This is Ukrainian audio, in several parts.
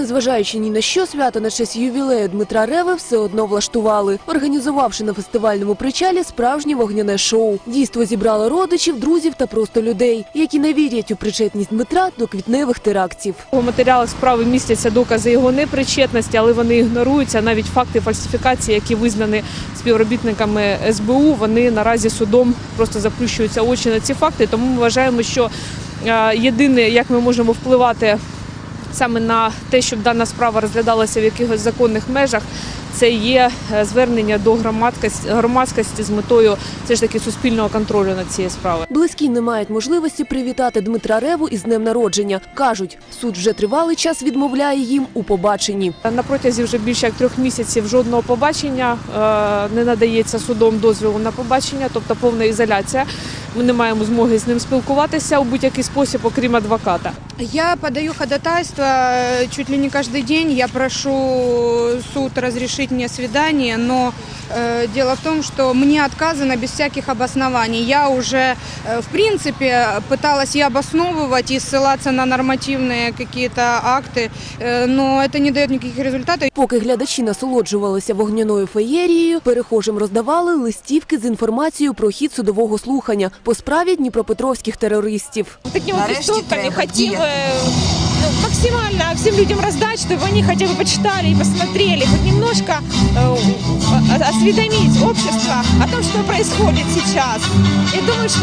незважаючи ні на що, свято на честь ювілею Дмитра Реви все одно влаштували, організувавши на фестивальному причалі справжнє вогняне шоу. Дійство зібрало родичів, друзів та просто людей, які не вірять у причетність Дмитра до квітневих терактів. У матеріалах справи містяться докази його непричетності, але вони ігноруються. Навіть факти фальсифікації, які визнані співробітниками СБУ, вони наразі судом просто заплющуються очі на ці факти. Тому ми вважаємо, що е, єдине, як ми можемо впливати саме на те, щоб дана справа розглядалася в якихось законних межах. Це є е, звернення до громадськості, громадськості з метою все ж таки суспільного контролю над цією справою. Близькі не мають можливості привітати Дмитра Реву із днем народження. кажуть, суд вже тривалий час відмовляє їм у побаченні. На протязі вже більше як трьох місяців жодного побачення е, не надається судом дозволу на побачення, тобто повна ізоляція. Ми не маємо змоги з ним спілкуватися у будь-який спосіб, окрім адвоката. Я подаю ходатайство э, чуть ли не каждый день. Я прошу суд разрешить мне свидание, но э, дело в том, что мне отказано без всяких обоснований. Я уже, э, в принципе, пыталась и обосновывать, и ссылаться на нормативные какие-то акты, э, но это не дает никаких результатов. Поки глядачі насолоджувалися вогняною феєрією, перехожим роздавали листівки з інформацією про хід судового слухання по справі дніпропетровських терористів. такими Нарешті листовками треба хотим діяти. э, ну, максимально всем людям раздать, чтобы они хотя бы почитали и посмотрели, хоть немножко э, о- осведомить общество о том, что происходит сейчас. Я думаю, что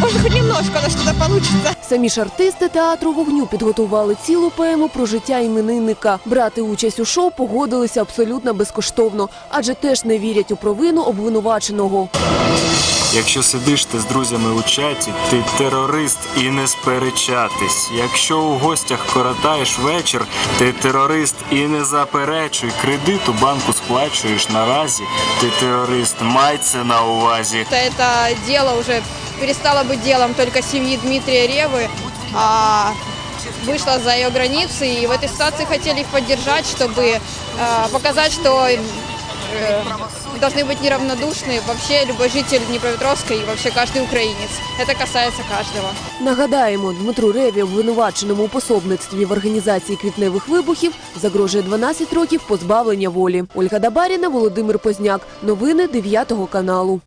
может хоть немножко на что-то получится. Самі ж артисти театру вогню підготували цілу поему про життя іменинника. Брати участь у шоу погодилися абсолютно безкоштовно, адже теж не вірять у провину обвинуваченого. Якщо сидиш ти з друзями у чаті, ти терорист і не сперечатись. Якщо у гостях коротаєш вечір, ти терорист і не заперечуй. Кредит у банку сплачуєш наразі. Ти терорист, май це на увазі. что это дело уже перестало быть делом только семьи Дмитрия Ревы, а вышло за ее границы. И в этой ситуации хотели их поддержать, чтобы э, показать, что э, должны быть неравнодушны вообще любой житель Днепропетровска и вообще каждый украинец. Это касается каждого. Нагадаємо, Дмитру Реві, обвинуваченому у пособництві в організації квітневих вибухів, загрожує 12 років позбавлення волі. Ольга Дабаріна, Володимир Позняк. Новини 9 каналу.